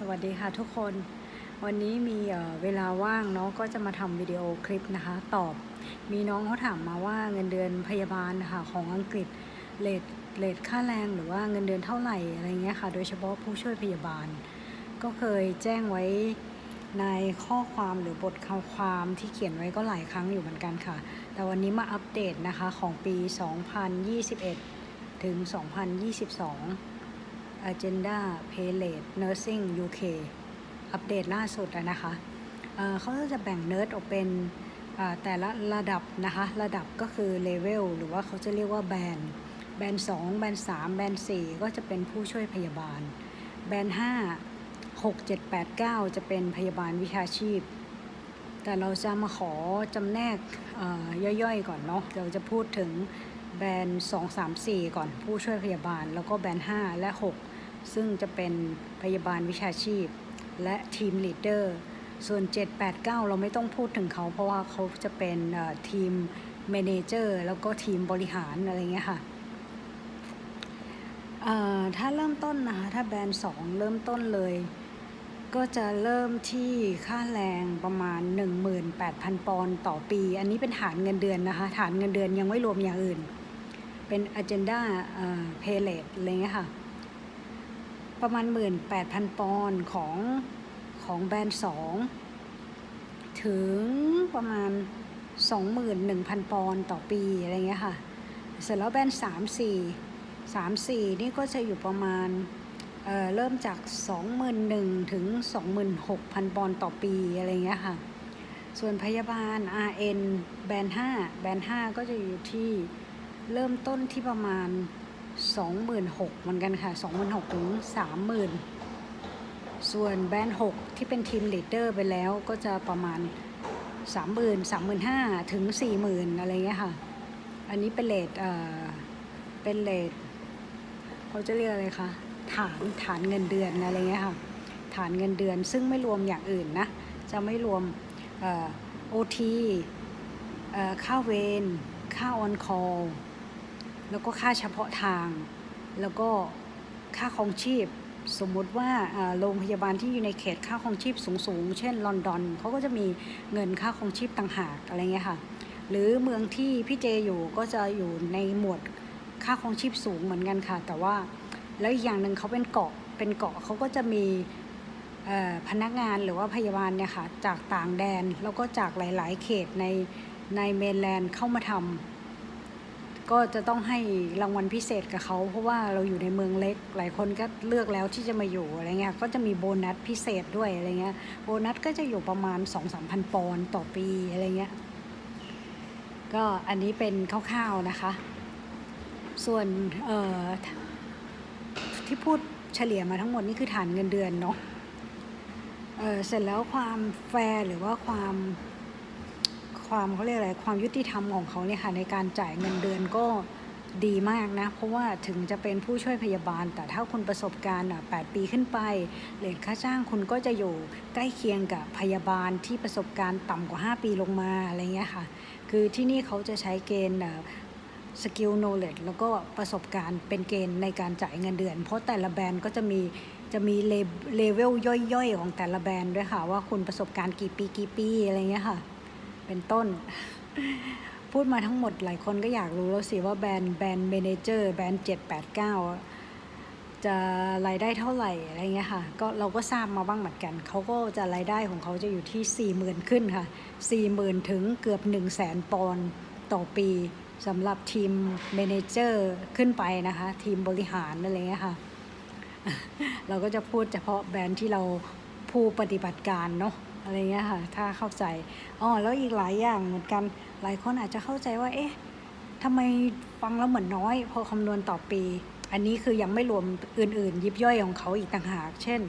สวัสดีค่ะทุกคน วันนี้มีเวลาว่างเนาะก็จะมาทำวิดีโอคลิปนะคะ ตอบ มีน้องเขาถามมาว่าเงินเดือนพยาบาลนะคะของอังกฤษเลทเลทค่าแรงหรือว่าเงินเดือนเท่าไหร่อะไรเงี้ยค่ะ โดยเฉพาะผู้ช่วยพยาบาล ก็เคยแจ้งไว้ในข้อความหรือบทความที่เขียนไว้ก็หลายครั้งอยู่เหมือนกันค่ะ แต่วันนี้มาอัปเดตนะคะของปี 2021 ถึง 2022 Agenda p a l a t e Nursing UK อัปเดตล่าสุดนะคะเขาจะแบ่งเนิร์ดออกเป็นแต่ละระดับนะคะ ระดับก็คือเลเวลหรือว่าเขาจะเรียกว่าแบนแบน2แบน3แบน4 ก็จะเป็นผู้ช่วยพยาบาล แบน5 6 7 8 9 จะเป็นพยาบาลวิชาชีพ แต่เราจะมาขอจำแนกย่อยๆ ก่อนเนาะเราจะพูดถึงแบน2 3 4 ก่อนผู้ช่วยพยาบาล แล้วก็แบน5 และ 6 ซึ่งจะเป็นพยาบาลวิชาชีพ และทีมลีดเดอร์ส่วน 7 8 9 เราไม่ต้องพูดถึงเขา เพราะว่าเขาจะเป็นทีมเมเนเจอร์แล้วก็ทีมบริหารอะไรเงี้ยค่ะถ้าเริ่มต้นนะคะ ถ้าแบรนด์ 2 เริ่มต้นเลย ก็จะเริ่มที่ค่าแรงประมาณ 18,000 ปอนด์ต่อปี อันนี้เป็นฐานเงินเดือนนะคะ ฐานเงินเดือนยังไม่รวมอย่างอื่น เป็น agenda เอ่อ pay rate อะไรเงี้ยค่ะ ประมาณ 18,000 ปอนด์ของของแบรนด์ 2 ถึงประมาณ 21,000 ปอนด์ต่อปีอะไรเงี้ยค่ะ เสร็จแล้วแบรนด์ 3 4 3 4 นี่ก็จะอยู่ประมาณเเริ่มจาก 21,000 ถึง 26,000 ปอนด์ต่อปีอะไรเงี้ยค่ะ ส่วนพยาบาล RN แบรนด์ 5 แบรนด์ 5 ก็จะอยู่ที่เริ่มต้นที่ประมาณ 26,000เหมือนกันค่ะ 26,000ถึง30,000 ส่วนแบรนด์6ที่เป็นทีมลีดเดอร์ไปแล้วก็จะประมาณ 30,000 35,000ถึง40,000 อะไรเงี้ยค่ะ อันนี้เป็นเลทเอ่อเป็นเลทเขาจะเรียกอะไรคะฐานฐานเงินเดือนอะไรเงี้ยค่ะ ฐานเงินเดือนซึ่งไม่รวมอย่างอื่นนะ จะไม่รวมโอทีค่าเวรค่าออนคอล แล้วก็ค่าเฉพาะทาง แล้วก็ค่าครองชีพ สมมุติว่าโรงพยาบาลที่อยู่ในเขตค่าครองชีพสูงๆ เช่นลอนดอนเขาก็จะมีเงินค่าครองชีพต่างหากอะไรเงี้ยค่ะ หรือเมืองที่พี่เจอยู่ก็จะอยู่ในหมวดค่าครองชีพสูงเหมือนกันค่ะ แต่ว่าแล้วอีกอย่างหนึ่งเขาเป็นเกาะเป็นเกาะเขาก็จะมีพนักงานหรือว่าพยาบาลเนี่ยค่ะจากต่างแดนแล้วก็จากหลาย ๆ เขตในในเมนแลนด์เข้ามาทำ ก็จะต้องให้รางวัลพิเศษกับเขาเพราะว่าเราอยู่ในเมืองเล็ก หลายคนก็เลือกแล้วที่จะมาอยู่อะไรเงี้ยก็จะมีโบนัสพิเศษด้วยอะไรเงี้ยโบนัสก็จะอยู่ประมาณ 2-3พันปอนต่อปีอะไรเงี้ยก็อันนี้เป็นคร่าวๆนะคะ ส่วนเอ่อที่พูดเฉลี่ยมาทั้งหมดนี่คือฐานเงินเดือนเนาะเออเสร็จแล้วความแฟร์หรือว่าความ ความเขาเรียกอะไรความยุติธรรมของเขาเนี่ยค่ะในการจ่ายเงินเดือนก็ดีมากนะ เพราะว่าถึงจะเป็นผู้ช่วยพยาบาล แต่ถ้าคุณประสบการณ์8ปีขึ้นไปเลทค่าจ้างคุณก็จะอยู่ใกล้เคียงกับพยาบาลที่ประสบการณ์ต่ำกว่า 5 ปีลงมาอะไรเงี้ยค่ะ คือที่นี่เขาจะใช้เกณฑ์สกิลโนเลดแล้วก็ประสบการณ์เป็นเกณฑ์ในการจ่ายเงินเดือน เพราะแต่ละแบรนด์ก็จะมีจะมีเลเวลย่อยๆ ของแต่ละแบรนด์ด้วยค่ะ ว่าคุณประสบการณ์กี่ปีกี่ปีอะไรเงี้ยค่ะ เป็นต้น พูดมาทั้งหมดหลายคนก็อยากรู้แล้วสิว่าแบรนด์แบรนด์เมนเจอร์แบรนด์เจ็ดแปดเก้าจะรายได้เท่าไหร่อะไรเงี้ยค่ะก็เราก็ทราบมาบ้างเหมือนกันเขาก็จะรายได้ของเขาจะอยู่ที่ 4 0,000 ขึ้นค่ะ 4 0,000 ถึงเกือบ 1 0 0 0 0แสนปอนด์ต่อปีสำหรับทีมเมนเจอร์ขึ้นไปนะคะ ทีมบริหารอะไรเงี้ยค่ะ เราก็จะพูดเฉพาะแบรนด์ที่เราผู้ปฏิบัติการเนาะ อะไรเงี้ยค่ะ ถ้าเข้าใจอ๋อแล้วอีกหลายอย่างเหมือนกัน หลายคนอาจจะเข้าใจว่า เอ๊ะทำไมฟังแล้วเหมือนน้อย พอคำนวณต่อปี อันนี้คือยังไม่รวมอื่น ๆ ยิบย่อยของเขาอีกต่างหาก เช่น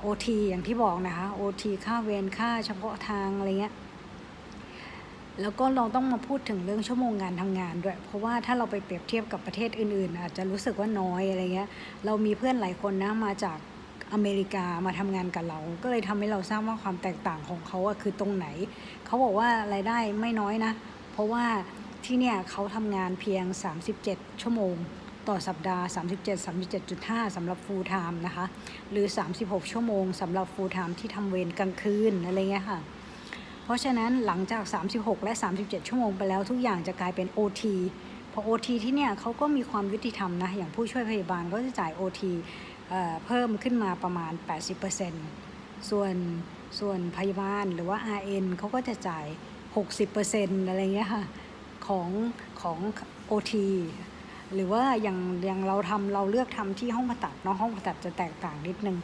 โอทีอย่างที่บอกนะคะโอทีค่าเวรค่าเฉพาะทางอะไรเงี้ยแล้วก็เราต้องมาพูดถึงเรื่องชั่วโมงงานทำงานด้วย เพราะว่าถ้าเราไปเปรียบเทียบกับประเทศอื่น ๆ อาจจะรู้สึกว่าน้อยอะไรเงี้ย เรามีเพื่อนหลายคนนะมาจาก อเมริกามาทำงานกับเรา ก็เลยทำให้เราทราบว่าความแตกต่างของเขาอะคือตรงไหน เขาบอกว่ารายได้ไม่น้อยนะ เพราะว่าที่เนี่ยเขาทำงานเพียง 37 ชั่วโมง ต่อสัปดาห์ 37 37.5สำหรับ full time นะคะ หรือ 36 ชั่วโมงสำหรับ full time ที่ทำเวรกลางคืนอะไรเงี้ยค่ะเพราะฉะนั้นหลังจาก 36 และ 37 ชั่วโมงไปแล้วทุกอย่างจะกลายเป็น OT พอ OT ที่เนี่ยเขาก็มีความยุติธรรมนะ อย่างผู้ช่วยพยาบาลก็จะจ่าย OT เพิ่มขึ้นมาประมาณ 80%ส่วนส่วนพยาบาลหรือว่า RN เขาก็จะจ่าย 60%อะไรเงี้ยค่ะของของ OT หรือว่าอย่างอย่างเราทำเราเลือกทำที่ห้องผ่าตัดเนาะห้องผ่าตัดจะแตกต่างนิดนึง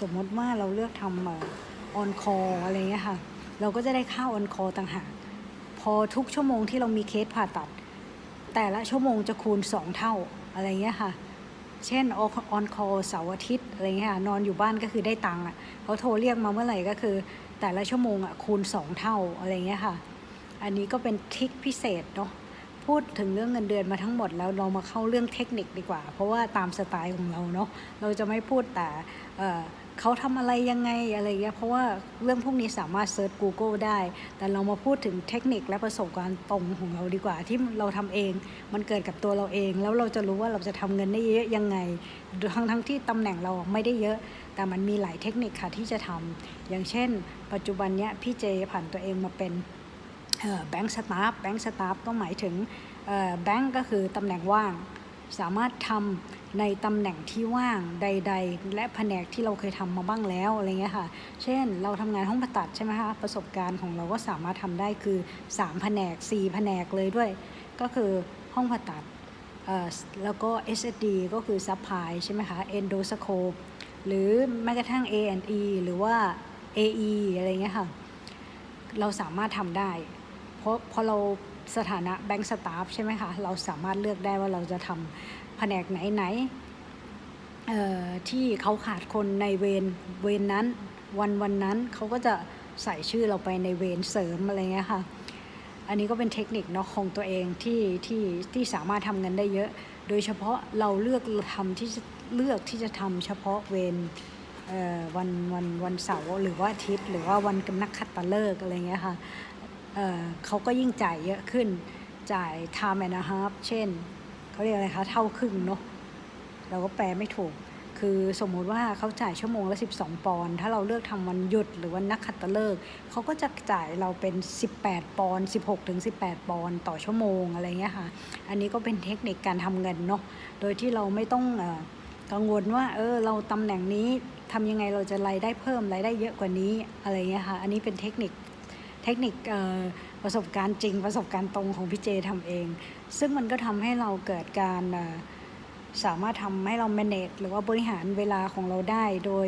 สมมติว่าเราเลือกทำออนคออะไรเงี้ยค่ะ เราก็จะได้ค่าออนคอต่างหากพอทุกชั่วโมงที่เรามีเคสผ่าตัด แต่ละชั่วโมงจะคูณ 2 เท่าอะไรเงี้ยค่ะ เช่นออนคอเสาร์อาทิตย์อะไรเงี้ยนอนอยู่บ้านก็คือได้ตังค์อะเขาโทรเรียกมาเมื่อไหร่ก็คือ แต่ละชั่วโมงอะคูณ 2 เท่าอะไรเงี้ยค่ะ อันนี้ก็เป็นทริคพิเศษเนาะพูดถึงเรื่องเงินเดือนมาทั้งหมดแล้วเรามาเข้าเรื่องเทคนิคดีกว่า เพราะว่าตามสไตล์ของเราเนาะเราจะไม่พูดแต่ เขาทำอะไรยังไงอะไรเงี้ยเพราะว่าเรื่องพวกนี้สามารถเซิร์ช Google ได้ แต่เรามาพูดถึงเทคนิคและประสบการณ์ตรงของเราดีกว่า ที่เราทำเอง มันเกิดกับตัวเราเอง แล้วเราจะรู้ว่าเราจะทำเงินได้เยอะยังไง ทั้งทั้งที่ตำแหน่งเราไม่ได้เยอะ แต่มันมีหลายเทคนิคค่ะที่จะทำอย่างเช่น ปัจจุบันเนี้ยพี่เจผ่านตัวเองมาเป็นแบงค์สตาฟแบงค์สตาฟก็หมายถึงแบงค์ก็คือตำแหน่งว่าง สามารถทำ ในตำแหน่งที่ว่างใด ๆ และแผนกที่เราเคยทำมาบ้างแล้วอะไรเงี้ยค่ะ เช่น เราทำงานห้องผ่าตัดใช่ไหมคะ ประสบการณ์ของเราก็สามารถทำได้คือ 3 แผนก 4 แผนกเลยด้วย ก็คือห้องผ่าตัดแล้วก็ SSD ก็คือซัพพลายใช่ไหมคะ endoscope หรือแม้กระทั่ง A&E หรือว่า AE อะไรเงี้ยค่ะ เราสามารถทำได้ เพราะพอเราสถานะแบงค์สตาฟใช่ไหมคะ เราสามารถเลือกได้ว่าเราจะทำ แผนกไหนไหนที่เขาขาดคนในเวรเวรนั้น วันวันนั้นเขาก็จะใส่ชื่อเราไปในเวรเสริมอะไรเงี้ยค่ะ อันนี้ก็เป็นเทคนิคเนาะของตัวเองที่ที่ที่สามารถทำเงินได้เยอะ โดยเฉพาะเราเลือกทำที่จะเลือกที่จะทำเฉพาะเวรเอ่อวันวันวันเสาร์หรือว่าอาทิตย์ หรือว่าวันนักขัตฤกษ์อะไรเงี้ยค่ะเอ่อเขาก็ยิ่งจ่ายเยอะขึ้นจ่าย time and a half เช่น เขาเรียกอะไรคะ เท่าครึ่งเนาะเราก็แปลไม่ถูก คือสมมุติว่าเขาจ่ายชั่วโมงละ 12 ปอนด์ถ้าเราเลือกทำวันหยุดหรือวันนักขัตฤกษ์เขาก็จะจ่ายเราเป็น 18 ปอนด์16ถึง18 ปอนด์ต่อชั่วโมงอะไรเงี้ยค่ะ อันนี้ก็เป็นเทคนิคการทำเงินเนาะโดยที่เราไม่ต้องกังวลว่าเออเราตำแหน่งนี้ทำยังไงเราจะรายได้เพิ่มรายได้เยอะกว่านี้อะไรเงี้ยค่ะ อันนี้เป็นเทคนิค เทคนิคประสบการณ์จริงประสบการณ์ตรงของพี่เจทำเอง ซึ่งมันก็ทำให้เราเกิดการสามารถทำให้เรา manage หรือว่าบริหารเวลาของเราได้โดย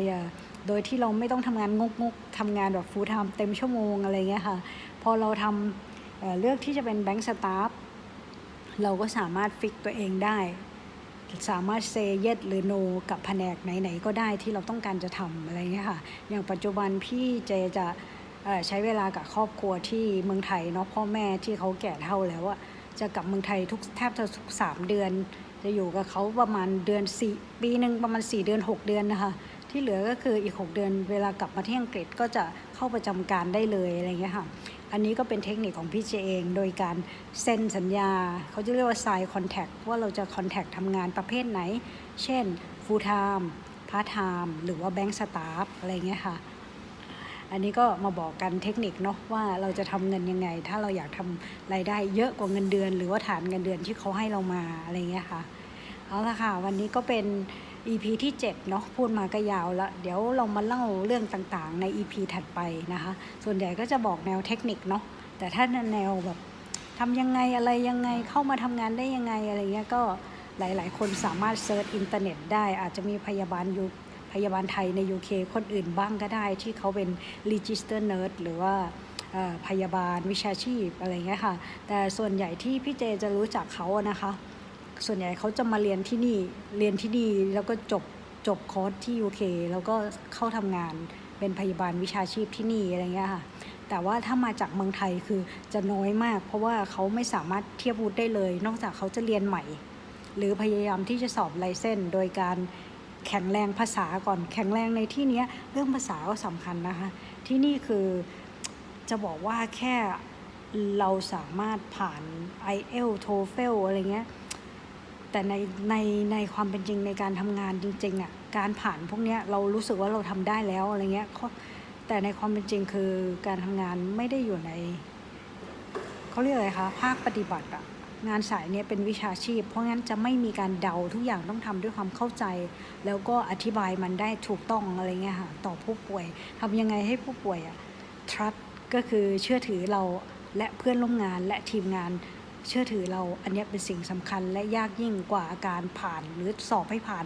โดยที่เราไม่ต้องทำงานงกๆทำงานแบบ full time เต็มชั่วโมงอะไรเงี้ยค่ะ พอเราทำเเลือกที่จะเป็นแบงค์สตาฟเราก็สามารถฟิกตัวเองได้ สามารถเซเยสหรือโนกับแผนกไหน ๆ ก็ได้ที่เราต้องการจะทำอะไรเงี้ยค่ะ อย่างปัจจุบันพี่เจจะ ใช้เวลากับครอบครัวที่เมืองไทยเนาะพ่อแม่ที่เขาแก่เท่าแล้วอะจะกลับเมืองไทยทุกแทบจะทุกสามเดือน จะอยู่กับเขาประมาณเดือนสี่ปีหนึ่งประมาณ4เดือน6เดือนนะคะ ที่เหลือก็คืออีก6เดือนเวลากลับมาที่อังกฤษก็จะเข้าประจำการได้เลยอะไรเงี้ยค่ะอันนี้ก็เป็นเทคนิคของพี่เจเอง โดยการเซ็นสัญญา เขาจะเรียกว่า sign contact ว่าเราจะ contact ทำงานประเภทไหน เช่น full time part time หรือว่า bank staff อะไรเงี้ยค่ะ อันนี้ก็มาบอกกันเทคนิคเนาะว่าเราจะทำเงินยังไง ถ้าเราอยากทำรายได้เยอะกว่าเงินเดือน หรือว่าฐานเงินเดือนที่เขาให้เรามาอะไรเงี้ยค่ะเอาละค่ะ วันนี้ก็เป็น EP ที่ 7 เนาะพูดมาก็ยาวละเดี๋ยวเรามาเล่าเรื่องต่างๆ ใน EP ถัดไปนะคะ ส่วนใหญ่ก็จะบอกแนวเทคนิคเนาะแต่ถ้าแนวแบบทำยังไงอะไรยังไงเข้ามาทำงานได้ยังไงอะไรเงี้ยก็หลาย ๆ คนสามารถเซิร์ชอินเทอร์เน็ตได้อาจจะมีพยาบาลยู พยาบาลไทยใน UK คนอื่นบ้างก็ได้ที่เขาเป็น Register Nurse หรือว่าพยาบาลวิชาชีพอะไรเงี้ยค่ะ แต่ส่วนใหญ่ที่พี่เจจะรู้จักเขาอะนะคะ ส่วนใหญ่เขาจะมาเรียนที่นี่เรียนที่นี่แล้วก็จบจบคอร์สที่ UK แล้วก็เข้าทำงานเป็นพยาบาลวิชาชีพที่นี่อะไรเงี้ยค่ะแต่ว่าถ้ามาจากเมืองไทยคือจะน้อยมาก เพราะว่าเขาไม่สามารถเทียบวุฒิได้เลย นอกจากเขาจะเรียนใหม่ หรือพยายามที่จะสอบไลเซนส์โดยการ แข็งแรงภาษาก่อน แข็งแรงในที่นี้เรื่องภาษาก็สำคัญนะคะ ที่นี่คือจะบอกว่าแค่เราสามารถผ่าน i อ l TOEFL อะไรเงี้ย แต่ในในในความเป็นจริงในการทำงานจริงๆอะ การผ่านพวกเนี้ยเรารู้สึกว่าเราทำได้แล้วอะไรเงี้ย แต่ในความเป็นจริงคือการทำงานไม่ได้อยู่ใน เขาเรียกอะไรคะ ภาคปฏิบัติอะ งานสายเนี้ยเป็นวิชาชีพ เพราะงั้นจะไม่มีการเดาทุกอย่างต้องทำด้วยความเข้าใจ แล้วก็อธิบายมันได้ถูกต้องอะไรเงี้ยค่ะต่อผู้ป่วยทำยังไงให้ผู้ป่วยอะ trust ก็คือเชื่อถือเราและเพื่อนร่วมงานและทีมงานเชื่อถือเราอันนี้เป็นสิ่งสำคัญและยากยิ่งกว่าการผ่านหรือสอบให้ผ่าน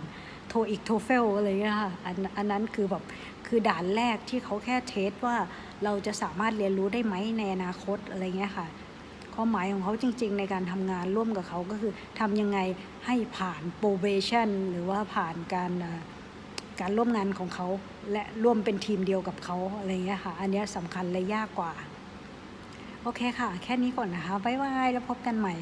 โทอีกโทเฟลอะไรเงี้ยค่ะอันอันนั้นคือแบบคือด่านแรกที่เขาแค่เทสว่าเราจะสามารถเรียนรู้ได้ไหมในอนาคตอะไรเงี้ยค่ะ ความหมายของเขาจริง ๆ ในการทำงานร่วมกับเขาก็คือทำยังไงให้ผ่าน probation หรือว่าผ่านการการร่วมงานของเขา และร่วมเป็นทีมเดียวกับเขาอะไรเงี้ยค่ะ อันนี้สำคัญและยากกว่า โอเคค่ะ แค่นี้ก่อนนะคะ บ๊ายบาย แล้วพบกันใหม่